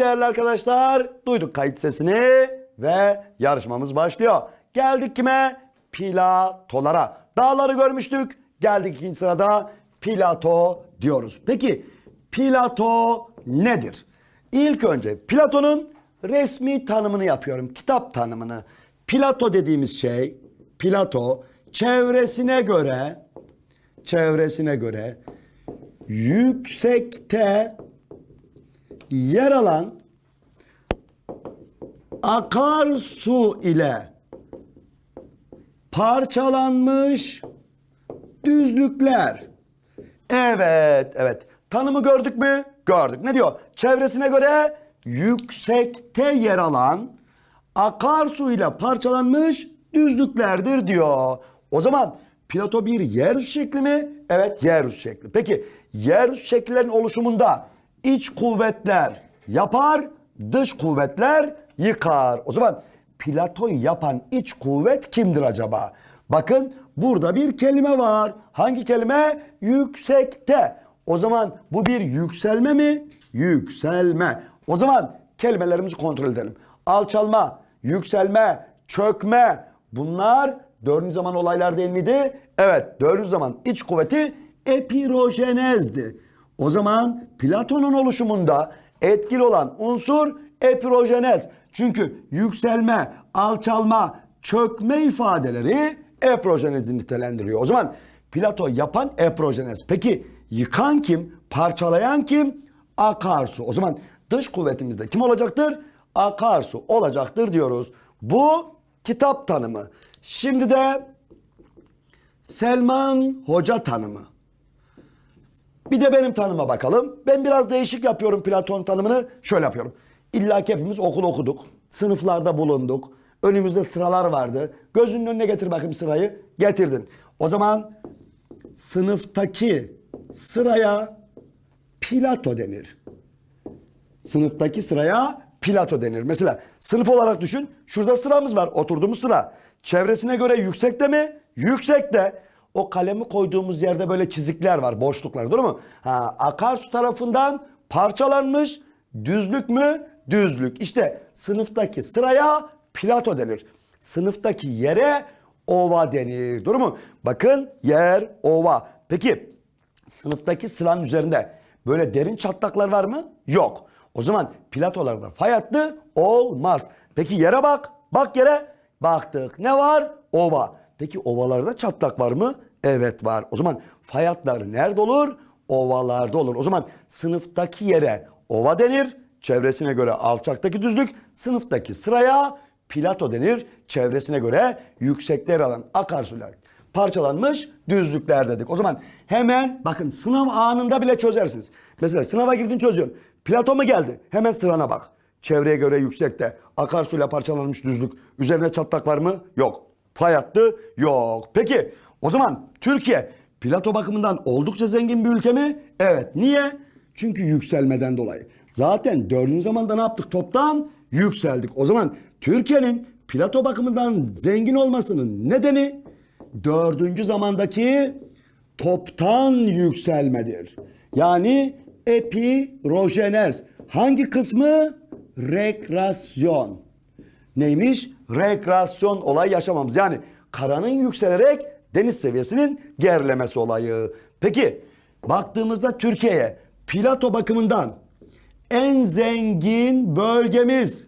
değerli arkadaşlar duyduk kayıt sesini ve yarışmamız başlıyor. Geldik kime? Platolara. Dağları görmüştük. Geldik ikinci sırada Plato diyoruz. Peki Plato nedir? İlk önce Platon'un resmi tanımını yapıyorum. Kitap tanımını. Plato dediğimiz şey Plato çevresine göre çevresine göre yüksekte yer alan akarsu ile parçalanmış düzlükler. Evet, evet. Tanımı gördük mü? Gördük. Ne diyor? Çevresine göre yüksekte yer alan akarsu ile parçalanmış düzlüklerdir diyor. O zaman Plato bir yeryüzü şekli mi? Evet, yeryüzü şekli. Peki, yeryüzü şekillerin oluşumunda iç kuvvetler yapar, dış kuvvetler yıkar. O zaman Plato'yu yapan iç kuvvet kimdir acaba? Bakın burada bir kelime var. Hangi kelime? Yüksekte. O zaman bu bir yükselme mi? Yükselme. O zaman kelimelerimizi kontrol edelim. Alçalma, yükselme, çökme. Bunlar dördüncü zaman olaylar değil miydi? Evet, dördüncü zaman iç kuvveti epirojenezdi. O zaman Platon'un oluşumunda etkili olan unsur epirojenez. Çünkü yükselme, alçalma, çökme ifadeleri epirojenezi nitelendiriyor. O zaman Plato yapan epirojenez. Peki yıkan kim? Parçalayan kim? Akarsu. O zaman dış kuvvetimizde kim olacaktır? Akarsu olacaktır diyoruz. Bu kitap tanımı. Şimdi de Selman Hoca tanımı. Bir de benim tanıma bakalım. Ben biraz değişik yapıyorum Platon tanımını. Şöyle yapıyorum. İlla ki hepimiz okul okuduk. Sınıflarda bulunduk. Önümüzde sıralar vardı. Gözünün önüne getir bakayım sırayı. Getirdin. O zaman sınıftaki sıraya Plato denir. Sınıftaki sıraya Plato denir. Mesela sınıf olarak düşün. Şurada sıramız var. Oturduğumuz sıra. Çevresine göre yüksekte mi? Yüksekte. O kalemi koyduğumuz yerde böyle çizikler var, boşluklar, değil mi? Ha, akarsu tarafından parçalanmış düzlük mü? Düzlük. İşte sınıftaki sıraya Plato denir. Sınıftaki yere ova denir. Doğru mu? Bakın yer ova. Peki sınıftaki sıranın üzerinde böyle derin çatlaklar var mı? Yok. O zaman platolarda fay hattı olmaz. Peki yere bak. Bak yere. Baktık. Ne var? Ova. Peki ovalarda çatlak var mı? Evet var. O zaman fay hatları nerede olur? Ovalarda olur. O zaman sınıftaki yere ova denir. Çevresine göre alçaktaki düzlük. Sınıftaki sıraya plato denir. Çevresine göre yüksekler alan akarsular parçalanmış düzlükler dedik. O zaman hemen bakın sınav anında bile çözersiniz. Mesela sınava girdin çözüyorsun. Plato mu geldi? Hemen sırana bak. Çevreye göre yüksekte. Akarsuyla parçalanmış düzlük. Üzerine çatlak var mı? Yok. Fay hattı? Yok. Peki o zaman Türkiye Plato bakımından oldukça zengin bir ülke mi? Evet. Niye? Çünkü yükselmeden dolayı. Zaten dördüncü zamanda ne yaptık? Toptan yükseldik. O zaman Türkiye'nin Plato bakımından zengin olmasının nedeni dördüncü zamandaki toptan yükselmedir. Yani epirojenez. Hangi kısmı? Rekreasyon. Neymiş? Rekreasyon olay yaşamamız. Yani karanın yükselerek deniz seviyesinin gerilemesi olayı. Peki baktığımızda Türkiye'ye Plato bakımından en zengin bölgemiz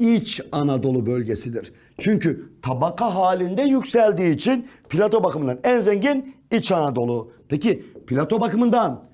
İç Anadolu bölgesidir. Çünkü tabaka halinde yükseldiği için Plato bakımından en zengin İç Anadolu. Peki Plato bakımından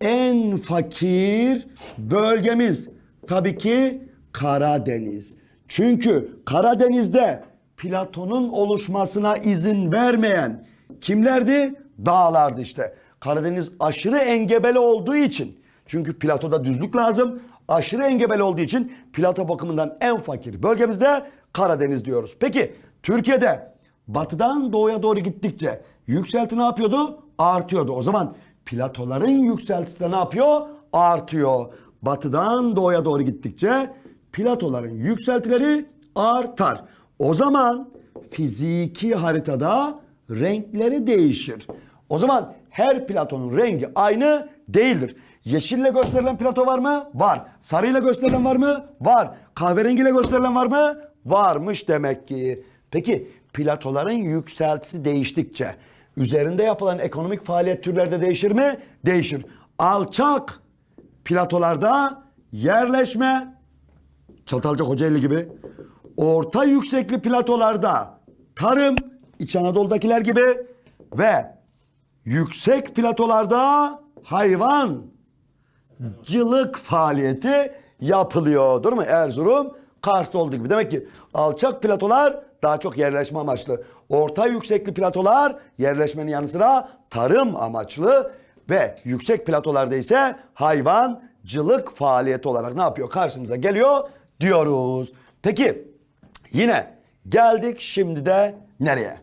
en fakir bölgemiz tabii ki Karadeniz. Çünkü Karadeniz'de Platon'un oluşmasına izin vermeyen kimlerdi? Dağlardı işte. Karadeniz aşırı engebeli olduğu için çünkü Plato'da düzlük lazım. Aşırı engebeli olduğu için Plato bakımından en fakir bölgemizde Karadeniz diyoruz. Peki Türkiye'de batıdan doğuya doğru gittikçe yükselti ne yapıyordu? Artıyordu. O zaman Platoların yükseltisi de ne yapıyor? Artıyor. Batıdan doğuya doğru gittikçe Platoların yükseltileri artar. O zaman fiziki haritada renkleri değişir. O zaman her Platon'un rengi aynı değildir. Yeşille gösterilen plato var mı? Var. Sarıyla gösterilen var mı? Var. Kahverengiyle gösterilen var mı? Varmış demek ki. Peki platoların yükseltisi değiştikçe üzerinde yapılan ekonomik faaliyet türleri de değişir mi? Değişir. Alçak platolarda yerleşme Çatalca Kocaeli gibi orta yüksekli platolarda tarım İç Anadolu'dakiler gibi ve yüksek platolarda hayvancılık faaliyeti yapılıyor. Değil mi? Erzurum, Kars'ta olduğu gibi. Demek ki alçak platolar daha çok yerleşme amaçlı. Orta yüksekli platolar yerleşmenin yanı sıra tarım amaçlı ve yüksek platolarda ise hayvancılık faaliyeti olarak ne yapıyor? Karşımıza geliyor diyoruz. Peki yine geldik şimdi de nereye?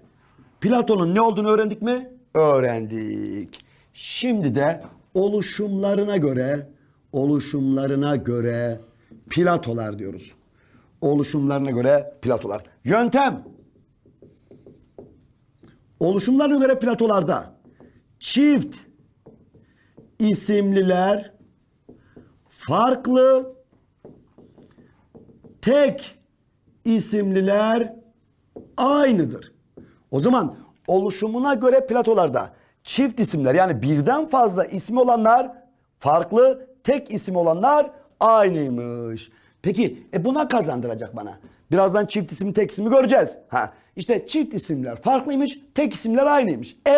Platon'un ne olduğunu öğrendik mi? Öğrendik. Şimdi de oluşumlarına göre oluşumlarına göre platolar diyoruz. Oluşumlarına göre platolar. Yöntem. Oluşumlarına göre platolarda çift isimliler farklı tek isimliler aynıdır. O zaman oluşumuna göre platolarda çift isimler yani birden fazla ismi olanlar farklı, tek isim olanlar aynıymış. Peki e buna kazandıracak bana. Birazdan çift isim tek ismi göreceğiz. Ha işte çift isimler farklıymış, tek isimler aynıymış. E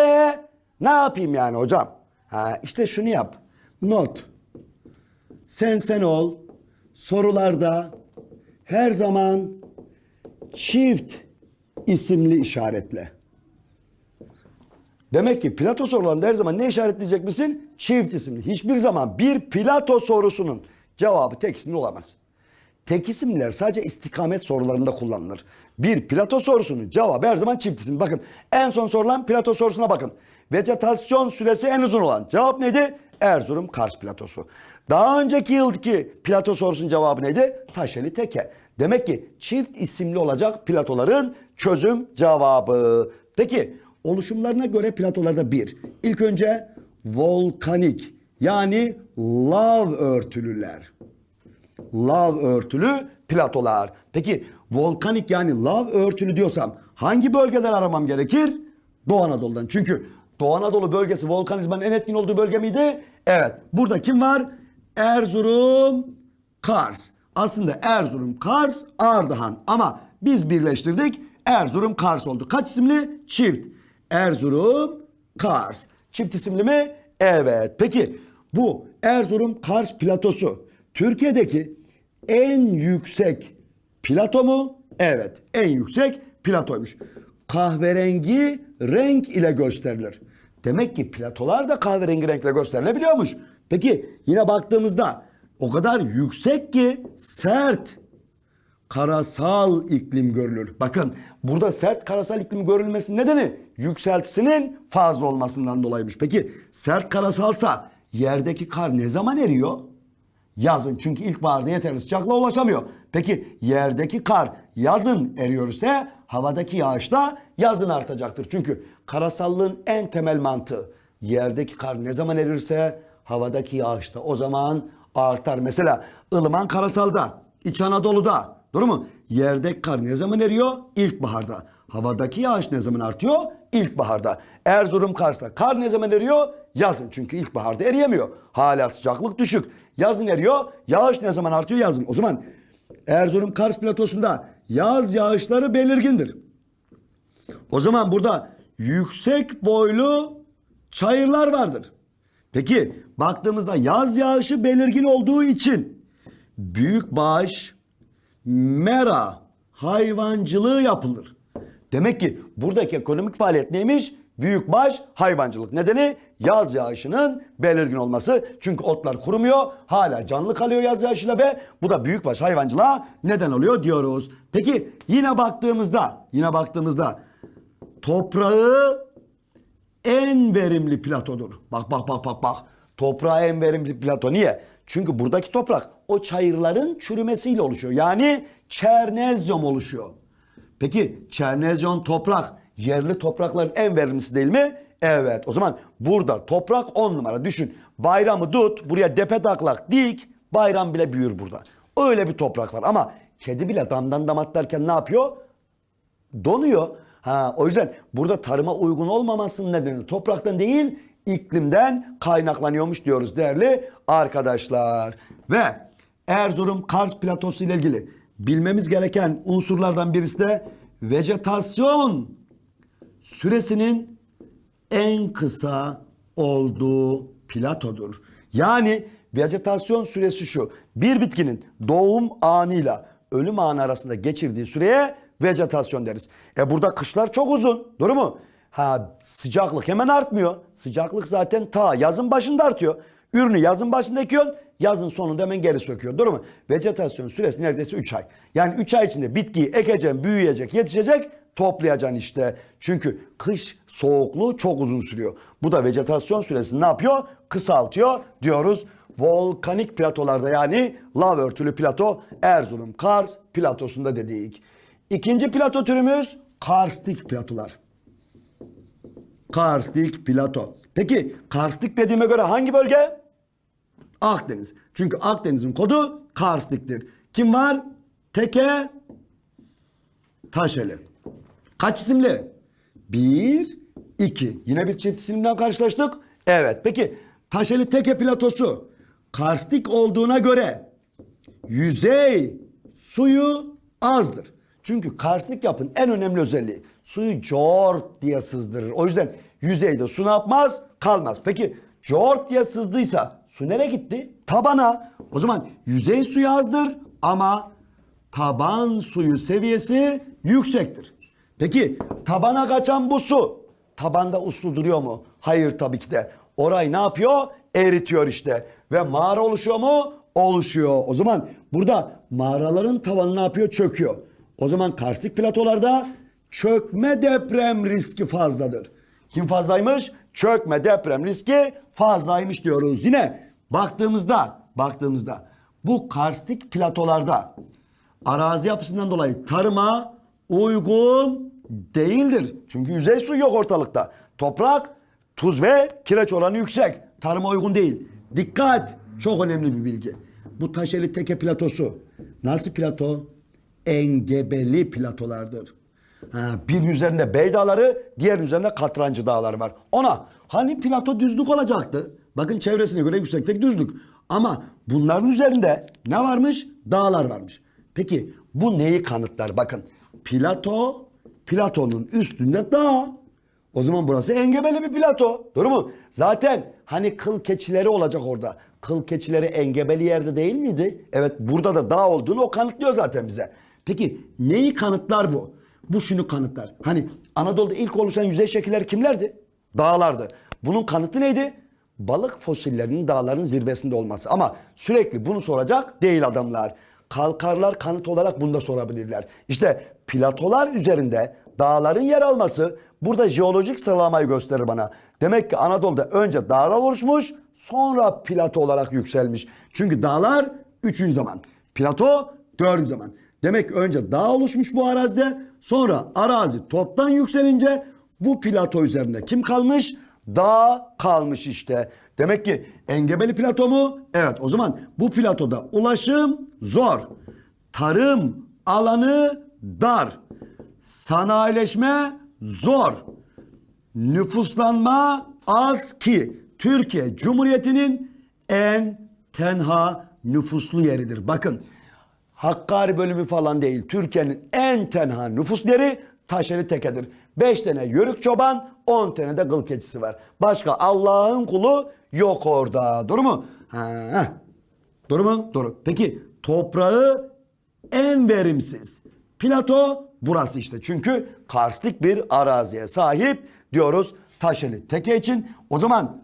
ne yapayım yani hocam? Ha işte şunu yap. Not. Sen sen ol. Sorularda her zaman çift isimli işaretle. Demek ki Plato sorularında her zaman ne işaretleyecek misin? Çift isimli. Hiçbir zaman bir Plato sorusunun cevabı tek isimli olamaz. Tek isimler sadece istikamet sorularında kullanılır. Bir Plato sorusunun cevabı her zaman çift isim. Bakın en son sorulan Plato sorusuna bakın. Vejetasyon süresi en uzun olan cevap neydi? Erzurum Kars platosu. Daha önceki yıldaki Plato sorusunun cevabı neydi? Taşeli Teke. Demek ki çift isimli olacak platoların çözüm cevabı. Peki oluşumlarına göre platolarda bir. İlk önce volkanik yani lav örtülüler. Lav örtülü platolar. Peki volkanik yani lav örtülü diyorsam hangi bölgeden aramam gerekir? Doğu Anadolu'dan. Çünkü Doğu Anadolu bölgesi volkanizmanın en etkin olduğu bölge miydi? Evet. Burada kim var? Erzurum, Kars. Aslında Erzurum, Kars, Ardahan. Ama biz birleştirdik. Erzurum, Kars oldu. Kaç isimli? Çift. Erzurum, Kars. Çift isimli mi? Evet. Peki bu Erzurum, Kars platosu Türkiye'deki en yüksek plato mu? Evet. En yüksek platoymuş. Kahverengi renk ile gösterilir. Demek ki platolar da kahverengi renkle gösterilebiliyormuş. Peki yine baktığımızda o kadar yüksek ki sert karasal iklim görülür. Bakın burada sert karasal iklim görülmesinin nedeni yükseltisinin fazla olmasından dolayıymış. Peki sert karasalsa yerdeki kar ne zaman eriyor? Yazın çünkü ilkbaharda yeterli sıcaklığa ulaşamıyor. Peki yerdeki kar yazın eriyor ise havadaki yağış da yazın artacaktır. Çünkü karasallığın en temel mantığı yerdeki kar ne zaman erirse havadaki yağış da o zaman artar. Mesela ılıman karasalda, İç Anadolu'da doğru mu? Yerdeki kar ne zaman eriyor? İlkbaharda. Havadaki yağış ne zaman artıyor? İlkbaharda. Erzurum Kars'ta kar ne zaman eriyor? Yazın. Çünkü ilkbaharda eriyemiyor. Hala sıcaklık düşük. Yazın eriyor. Yağış ne zaman artıyor? Yazın. O zaman Erzurum Kars platosunda yaz yağışları belirgindir. O zaman burada yüksek boylu çayırlar vardır. Peki baktığımızda yaz yağışı belirgin olduğu için büyükbaş mera hayvancılığı yapılır. Demek ki buradaki ekonomik faaliyet neymiş? Büyükbaş hayvancılık. Nedeni yaz yağışının belirgin olması. Çünkü otlar kurumuyor. Hala canlı kalıyor yaz yağışıyla ve bu da büyükbaş hayvancılığa neden oluyor diyoruz. Peki yine baktığımızda yine baktığımızda toprağı en verimli platodur. Bak bak bak bak bak. Toprağı en verimli plato. Niye? Çünkü buradaki toprak o çayırların çürümesiyle oluşuyor. Yani çernezyum oluşuyor. Peki çernezyum toprak yerli toprakların en verimlisi değil mi? Evet o zaman burada toprak 10 numara düşün. Bayramı tut buraya depe taklak dik bayram bile büyür burada. Öyle bir toprak var ama kedi bile damdan dam atlarken ne yapıyor? donuyor. Ha, o yüzden burada tarıma uygun olmamasının nedeni topraktan değil iklimden kaynaklanıyormuş diyoruz değerli arkadaşlar. Ve Erzurum Kars platosu ile ilgili bilmemiz gereken unsurlardan birisi de vejetasyon süresinin en kısa olduğu platodur. Yani vejetasyon süresi şu. Bir bitkinin doğum anıyla ölüm anı arasında geçirdiği süreye vejetasyon deriz. E burada kışlar çok uzun. Doğru mu? Ha sıcaklık hemen artmıyor. Sıcaklık zaten ta yazın başında artıyor. Ürünü yazın başında ekiyorsun. Yazın sonunda hemen geri söküyor. Doğru mu? Vejetasyon süresi neredeyse 3 ay. Yani 3 ay içinde bitkiyi ekeceksin, büyüyecek, yetişecek, toplayacaksın işte. Çünkü kış soğukluğu çok uzun sürüyor. Bu da vejetasyon süresini ne yapıyor? Kısaltıyor diyoruz. Volkanik platolarda yani lav örtülü plato Erzurum Kars platosunda dedik. İkinci plato türümüz karstik platolar. Karstik plato. Peki karstik dediğime göre hangi bölge? Akdeniz. Çünkü Akdeniz'in kodu karstiktir. Kim var? Teke Taşeli. Kaç isimli? Bir, iki. Yine bir çift isimden karşılaştık. Evet. Peki Taşeli Teke platosu karstik olduğuna göre yüzey suyu azdır. Çünkü karstik yapın en önemli özelliği suyu cort diye sızdırır. O yüzden yüzeyde su ne yapmaz? Kalmaz. Peki cort diye sızdıysa su nereye gitti? Tabana. O zaman yüzey suyu azdır ama taban suyu seviyesi yüksektir. Peki tabana kaçan bu su tabanda uslu duruyor mu? Hayır tabii ki de. Orayı ne yapıyor? Eritiyor işte. Ve mağara oluşuyor mu? Oluşuyor. O zaman burada mağaraların tavanı ne yapıyor? Çöküyor. O zaman karstik platolarda çökme deprem riski fazladır. Kim fazlaymış? Çökme deprem riski fazlaymış diyoruz. Yine baktığımızda baktığımızda bu karstik platolarda arazi yapısından dolayı tarıma uygun değildir. Çünkü yüzey su yok ortalıkta. Toprak, tuz ve kireç oranı yüksek. Tarıma uygun değil. Dikkat! Çok önemli bir bilgi. Bu Taşeli Teke platosu nasıl plato? Engebeli platolardır. Ha, birinin üzerinde Bey Dağları, diğerinin üzerinde Katrancı Dağları var. Ona hani plato düzlük olacaktı. Bakın çevresine göre yükseklik düzlük. Ama bunların üzerinde ne varmış? Dağlar varmış. Peki bu neyi kanıtlar? Bakın plato, platonun üstünde dağ. O zaman burası engebeli bir plato. Doğru mu? Zaten hani kıl keçileri olacak orada. Kıl keçileri engebeli yerde değil miydi? Evet burada da dağ olduğunu o kanıtlıyor zaten bize. Peki neyi kanıtlar bu? Bu şunu kanıtlar. Hani Anadolu'da ilk oluşan yüzey şekiller kimlerdi? Dağlardı. Bunun kanıtı neydi? Balık fosillerinin dağların zirvesinde olması. Ama sürekli bunu soracak değil adamlar. Kalkarlar kanıt olarak bunu da sorabilirler. İşte platolar üzerinde dağların yer alması burada jeolojik sıralamayı gösterir bana. Demek ki Anadolu'da önce dağlar oluşmuş sonra plato olarak yükselmiş. Çünkü dağlar üçüncü zaman. Plato dördüncü zaman. Demek ki önce dağ oluşmuş bu arazide sonra arazi toptan yükselince bu plato üzerinde kim kalmış? Dağ kalmış işte. Demek ki engebeli plato mu? Evet o zaman bu platoda ulaşım zor. Tarım alanı dar. Sanayileşme zor. Nüfuslanma az ki Türkiye Cumhuriyeti'nin en tenha nüfuslu yeridir. Bakın Hakkari bölümü falan değil. Türkiye'nin en tenha nüfus yeri Taşeli Teke'dir. 5 tane yörük çoban, 10 tane de kıl keçisi var. Başka Allah'ın kulu yok orada. Doğru mu? Ha. Doğru mu? Doğru. Peki toprağı en verimsiz. Plato burası işte. Çünkü karstik bir araziye sahip diyoruz Taşeli Teke için. O zaman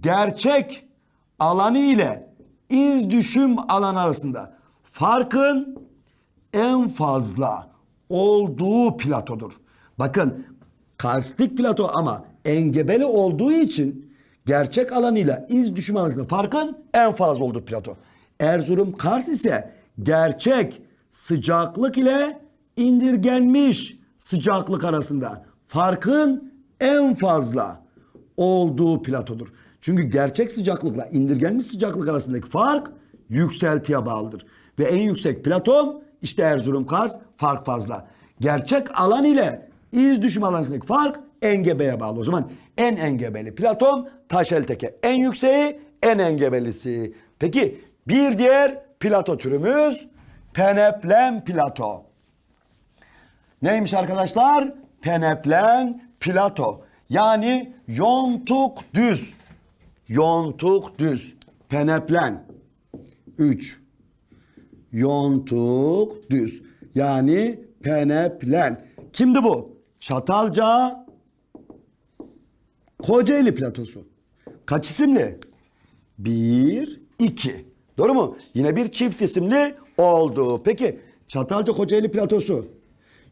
gerçek alanı ile iz düşüm alan arasında farkın en fazla olduğu platodur. Bakın karstik plato ama engebeli olduğu için gerçek alanıyla iz düşüm arasında farkın en fazla olduğu plato. Erzurum Kars ise gerçek sıcaklık ile indirgenmiş sıcaklık arasında farkın en fazla olduğu platodur. Çünkü gerçek sıcaklıkla indirgenmiş sıcaklık arasındaki fark yükseltiye bağlıdır. Ve en yüksek platon işte Erzurum Kars fark fazla. Gerçek alan ile iz düşüm alan arasındaki fark engebeye bağlı. O zaman en engebeli platon Taşelteke. En yükseği en engebelisi. Peki bir diğer plato türümüz peneplen plato. Neymiş arkadaşlar? Peneplen plato. Yani yontuk düz. Yontuk düz. Peneplen. 3. Yontuk düz. Yani peneplen. Kimdi bu? Çatalca Kocaeli platosu. Kaç isimli? Bir, iki. Doğru mu? Yine bir çift isimli oldu. Peki Çatalca Kocaeli platosu.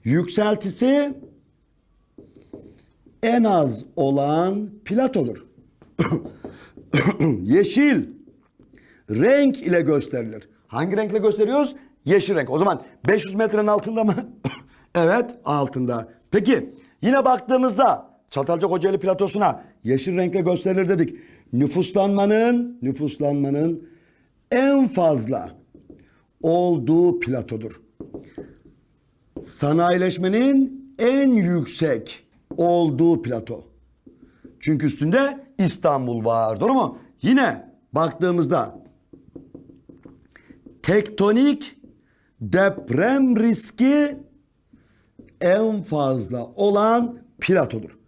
Yükseltisi en az olan platodur. Yeşil renk ile gösterilir. Hangi renkle gösteriyoruz? Yeşil renk. O zaman 500 metrenin altında mı? evet altında. Peki yine baktığımızda Çatalca Kocaeli platosuna yeşil renkle gösterilir dedik. Nüfuslanmanın nüfuslanmanın en fazla olduğu platodur. Sanayileşmenin en yüksek olduğu plato. Çünkü üstünde İstanbul var. Doğru mu? Yine baktığımızda tektonik deprem riski en fazla olan platodur.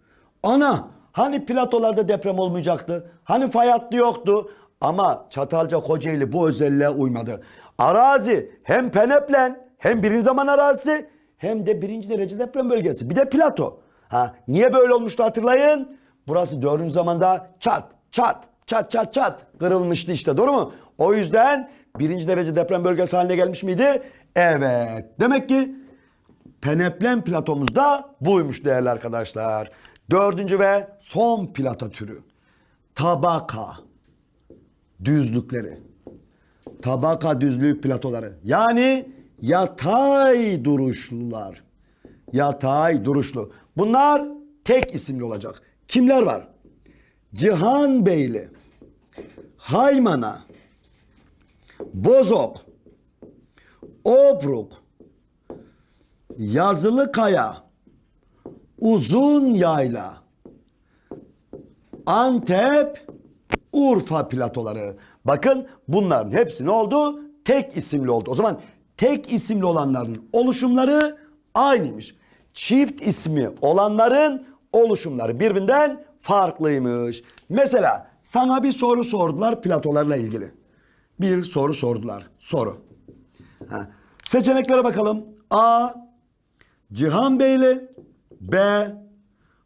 Ana hani platolarda deprem olmayacaktı? Hani fay hattı yoktu? Ama Çatalca Kocaeli bu özelliğe uymadı. Arazi hem peneplen hem birinci zaman arazisi hem de birinci derece deprem bölgesi. Bir de plato. Ha, niye böyle olmuştu hatırlayın. Burası dördüncü zamanda çat çat çat çat çat kırılmıştı işte doğru mu? O yüzden birinci derece deprem bölgesi haline gelmiş miydi? Evet. Demek ki Peneplen platomuz da buymuş değerli arkadaşlar. Dördüncü ve son plato türü. Tabaka düzlükleri. Tabaka düzlük platoları. Yani yatay duruşlular. Yatay duruşlu. Bunlar tek isimli olacak. Kimler var? Cihan Beyli, Haymana, Bozok, Obruk, Yazılı Kaya, Uzun Yayla, Antep, Urfa platoları. Bakın bunların hepsi ne oldu? Tek isimli oldu. O zaman tek isimli olanların oluşumları aynıymış. Çift ismi olanların oluşumları birbirinden farklıymış. Mesela sana bir soru sordular platolarla ilgili. Bir soru sordular. Soru. Ha. Seçeneklere bakalım. A. Cihan Beyli B.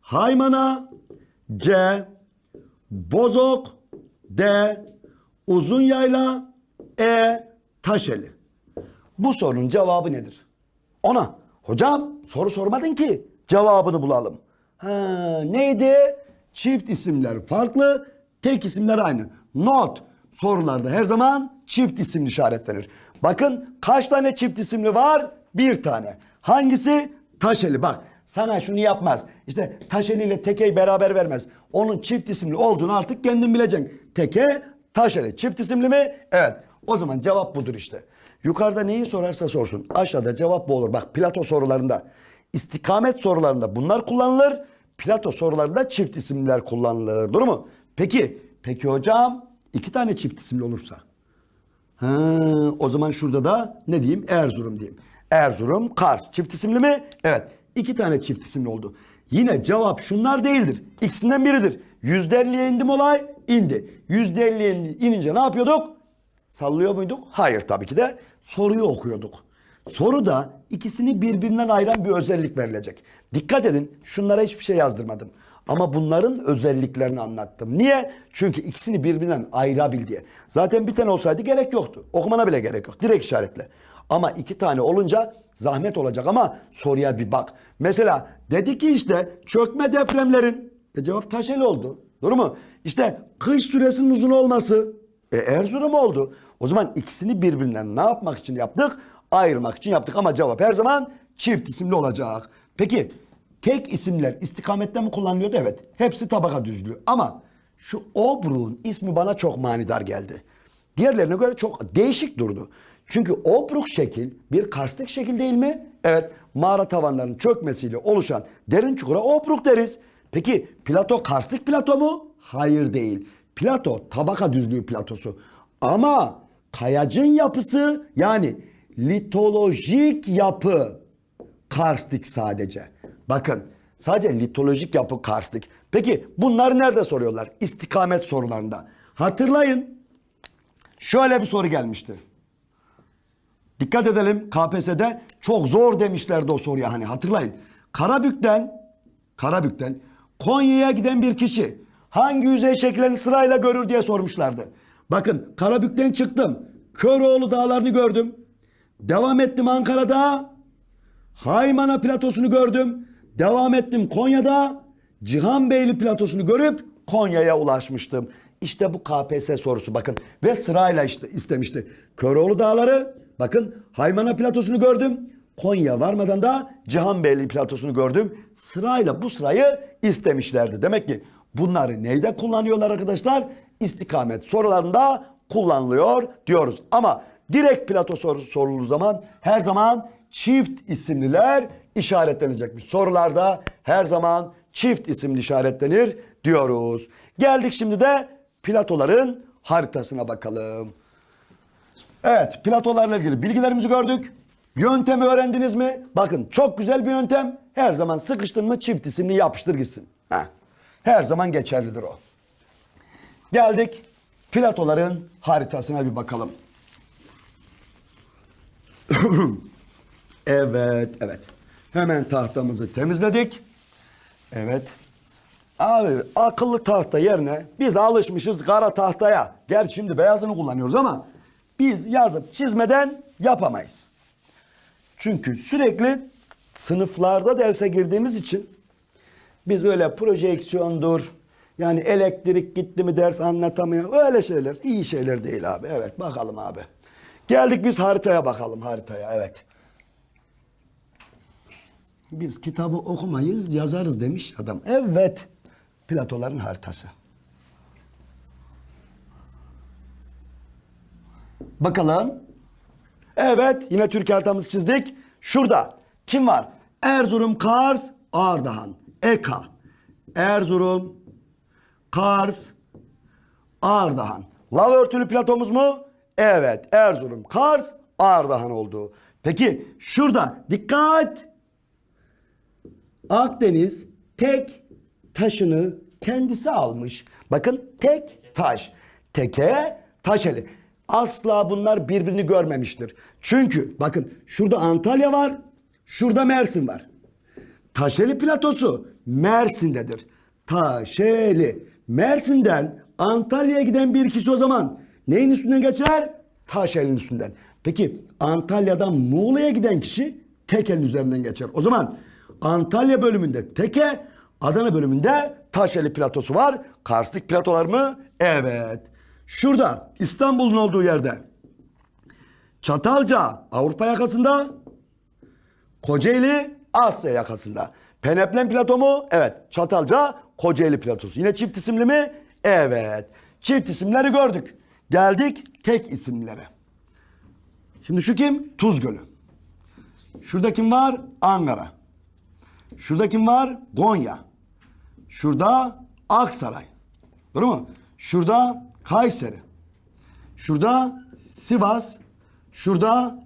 Haymana C. Bozok D. Uzun Yayla E. Taşeli. Bu sorunun cevabı nedir? Ona. Hocam soru sormadın ki cevabını bulalım. Ha, neydi? Çift isimler farklı, tek isimler aynı. Not. Sorularda her zaman çift isimli işaretlenir. Bakın kaç tane çift isimli var? Bir tane. Hangisi? Taşeli. Bak sana şunu yapmaz. İşte Taşeli ile Teke'yi beraber vermez. Onun çift isimli olduğunu artık kendin bileceksin. Teke, Taşeli. Çift isimli mi? Evet. O zaman cevap budur işte. Yukarıda neyi sorarsa sorsun. Aşağıda cevap bu olur. Bak Plato sorularında, istikamet sorularında bunlar kullanılır. Plato sorularında çift isimler kullanılır. Doğru mu? Peki, peki hocam iki tane çift isimli olursa? Ha, o zaman şurada da ne diyeyim? Erzurum diyeyim. Erzurum, Kars. Çift isimli mi? Evet. İki tane çift isimli oldu. Yine cevap şunlar değildir. İkisinden biridir. Yüzde elliye indim olay? İndi. Yüzde elliye inince ne yapıyorduk? Sallıyor muyduk? Hayır tabii ki de soruyu okuyorduk. Soruda ikisini birbirinden ayıran bir özellik verilecek. Dikkat edin şunlara hiçbir şey yazdırmadım. Ama bunların özelliklerini anlattım. Niye? Çünkü ikisini birbirinden ayırabil diye. Zaten bir tane olsaydı gerek yoktu. Okumana bile gerek yok. Direkt işaretle. Ama iki tane olunca zahmet olacak ama soruya bir bak. Mesela dedi ki işte çökme depremlerin. E cevap Taşeli oldu. Doğru mu? İşte kış süresinin uzun olması. E Erzurum oldu. O zaman ikisini birbirinden ne yapmak için yaptık? Ayırmak için yaptık ama cevap her zaman çift isimli olacak. Peki tek isimler istikamette mi kullanılıyordu? Evet. Hepsi tabaka düzlüğü. Ama şu obruğun ismi bana çok manidar geldi. Diğerlerine göre çok değişik durdu. Çünkü obruk şekil bir karstik şekil değil mi? Evet. Mağara tavanlarının çökmesiyle oluşan derin çukura obruk deriz. Peki plato karstik plato mu? Hayır değil. Plato tabaka düzlüğü platosu. Ama kayacın yapısı yani litolojik yapı karstik sadece. Bakın sadece litolojik yapı karstik. Peki bunları nerede soruyorlar? İstikamet sorularında. Hatırlayın şöyle bir soru gelmişti. Dikkat edelim KPSS'de çok zor demişlerdi o soruya hani hatırlayın. Karabük'ten Karabük'ten Konya'ya giden bir kişi hangi yüzey şekillerini sırayla görür diye sormuşlardı. Bakın Karabük'ten çıktım. Köroğlu dağlarını gördüm. Devam ettim Ankara'da. Haymana platosunu gördüm. Devam ettim Konya'da. Cihanbeyli platosunu görüp Konya'ya ulaşmıştım. İşte bu KPSS sorusu bakın. Ve sırayla işte istemişti. Köroğlu Dağları bakın Haymana platosunu gördüm. Konya varmadan da Cihanbeyli platosunu gördüm. Sırayla bu sırayı istemişlerdi. Demek ki bunları neyde kullanıyorlar arkadaşlar? İstikamet sorularında kullanılıyor diyoruz. Ama direkt plato sorusu sorulduğu zaman her zaman çift isimliler işaretlenecekmiş. Sorularda her zaman çift isimli işaretlenir diyoruz. Geldik şimdi de platoların haritasına bakalım. Evet, platolarla ilgili bilgilerimizi gördük. Yöntemi öğrendiniz mi? Bakın çok güzel bir yöntem. Her zaman sıkıştın mı çift isimli yapıştır gitsin. Heh. Her zaman geçerlidir o. Geldik platoların haritasına bir bakalım. evet, evet. Hemen tahtamızı temizledik. Evet. Abi akıllı tahta yerine biz alışmışız kara tahtaya. Gerçi şimdi beyazını kullanıyoruz ama biz yazıp çizmeden yapamayız. Çünkü sürekli sınıflarda derse girdiğimiz için biz öyle projeksiyondur, yani elektrik gitti mi ders anlatamıyor. Öyle şeyler iyi şeyler değil abi. Evet bakalım abi. Geldik biz haritaya bakalım haritaya evet. Biz kitabı okumayız yazarız demiş adam. Evet. Platoların haritası. Bakalım. Evet yine Türk haritamızı çizdik. Şurada kim var? Erzurum, Kars, Ardahan. Eka. Erzurum, Kars, Ardahan. Lav örtülü platomuz mu? Evet. Erzurum, Kars, Ardahan oldu. Peki şurada dikkat. Akdeniz tek taşını kendisi almış. Bakın tek taş. Teke taşeli. Asla bunlar birbirini görmemiştir. Çünkü bakın şurada Antalya var, şurada Mersin var. Taşeli platosu Mersin'dedir. Taşeli. Mersin'den Antalya'ya giden bir kişi o zaman neyin üstünden geçer? Taşeli'nin üstünden. Peki Antalya'dan Muğla'ya giden kişi Tekel'in üzerinden geçer. O zaman Antalya bölümünde Teke, Adana bölümünde Taşeli platosu var. Karstik platolar mı? Evet. Şurada İstanbul'un olduğu yerde Çatalca Avrupa yakasında, Kocaeli Asya yakasında. Peneplen plato mu? Evet. Çatalca Kocaeli platosu. Yine çift isimli mi? Evet. Çift isimleri gördük. Geldik tek isimlere. Şimdi şu kim? Tuz Gölü. Şurada kim var? Ankara. Şurada kim var? Konya. Şurada Aksaray. Doğru mu? Şurada Kayseri. Şurada Sivas. Şurada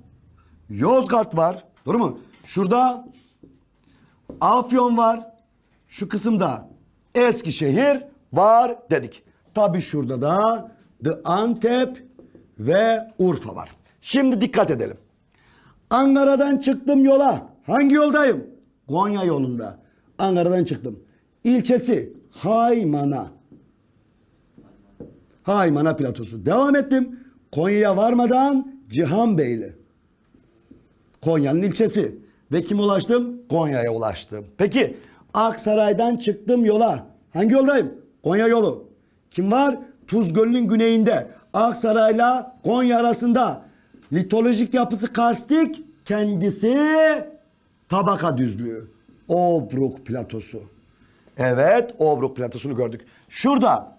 Yozgat var. Doğru mu? Şurada Afyon var. Şu kısımda Eskişehir var dedik. Tabii şurada da The Antep ve Urfa var. Şimdi dikkat edelim. Ankara'dan çıktım yola. Hangi yoldayım? Konya yolunda. Ankara'dan çıktım. İlçesi Haymana. Haymana platosu. Devam ettim. Konya'ya varmadan Cihanbeyli. Konya'nın ilçesi. Ve kim ulaştım? Konya'ya ulaştım. Peki Aksaray'dan çıktım yola. Hangi yoldayım? Konya yolu. Kim var? Tuz Gölü'nün güneyinde. Aksaray'la Konya arasında. Litolojik yapısı karstik. Kendisi tabaka düzlüğü. Obruk platosu. Evet, Obruk platosunu gördük. Şurada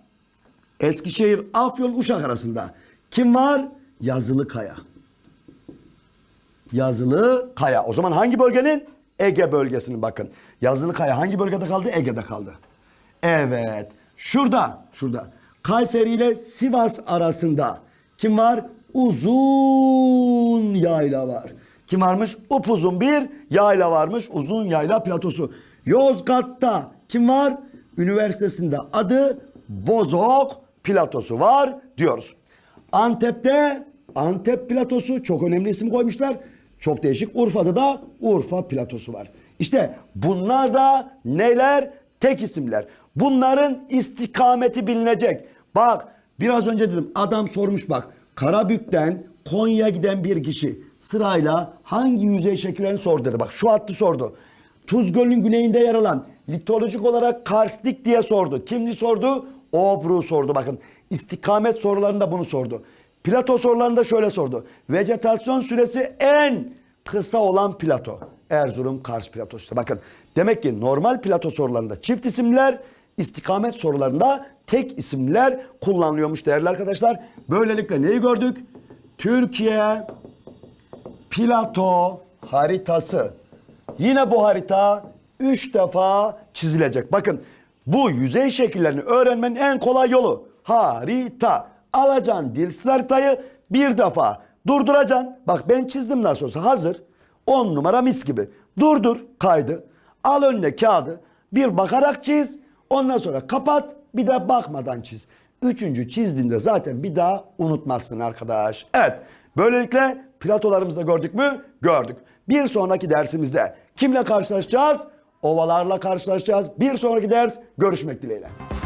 Eskişehir, Afyon, Uşak arasında kim var? Yazılı Kaya. Yazılı Kaya. O zaman hangi bölgenin? Ege bölgesinin bakın. Yazılı Kaya hangi bölgede kaldı? Ege'de kaldı. Evet. Şurada, şurada. Kayseri ile Sivas arasında kim var? Uzun yayla var. Kim varmış? Upuzun bir yayla varmış. Uzun yayla platosu. Yozgat'ta kim var? Üniversitesinde adı Bozok platosu var diyoruz. Antep'te Antep platosu çok önemli isim koymuşlar. Çok değişik. Urfa'da da Urfa platosu var. İşte bunlar da neler? Tek isimler. Bunların istikameti bilinecek. Bak biraz önce dedim adam sormuş bak. Karabük'ten Konya'ya giden bir kişi sırayla hangi yüzey şekillerini sordu dedi. Bak şu hattı sordu. Tuz Gölü'nün güneyinde yer alan litolojik olarak karstik diye sordu. Kimdi sordu? Obru sordu. Bakın istikamet sorularında bunu sordu. Plato sorularında şöyle sordu. Vejetasyon süresi en kısa olan plato. Erzurum Kars platosu. Bakın demek ki normal plato sorularında çift isimler, istikamet sorularında tek isimler kullanılıyormuş değerli arkadaşlar. Böylelikle neyi gördük? Türkiye plato haritası. Yine bu harita 3 defa çizilecek. Bakın bu yüzey şekillerini öğrenmenin en kolay yolu harita. Alacaksın dilsiz haritayı bir defa durduracaksın. Bak ben çizdim nasıl olsa hazır. 10 numara mis gibi. Durdur kaydı. Al önüne kağıdı. Bir bakarak çiz. Ondan sonra kapat. Bir de bakmadan çiz. Üçüncü çizdiğinde zaten bir daha unutmazsın arkadaş. Evet. Böylelikle platolarımızda gördük mü? Gördük. Bir sonraki dersimizde kimle karşılaşacağız? Ovalarla karşılaşacağız. Bir sonraki ders görüşmek dileğiyle.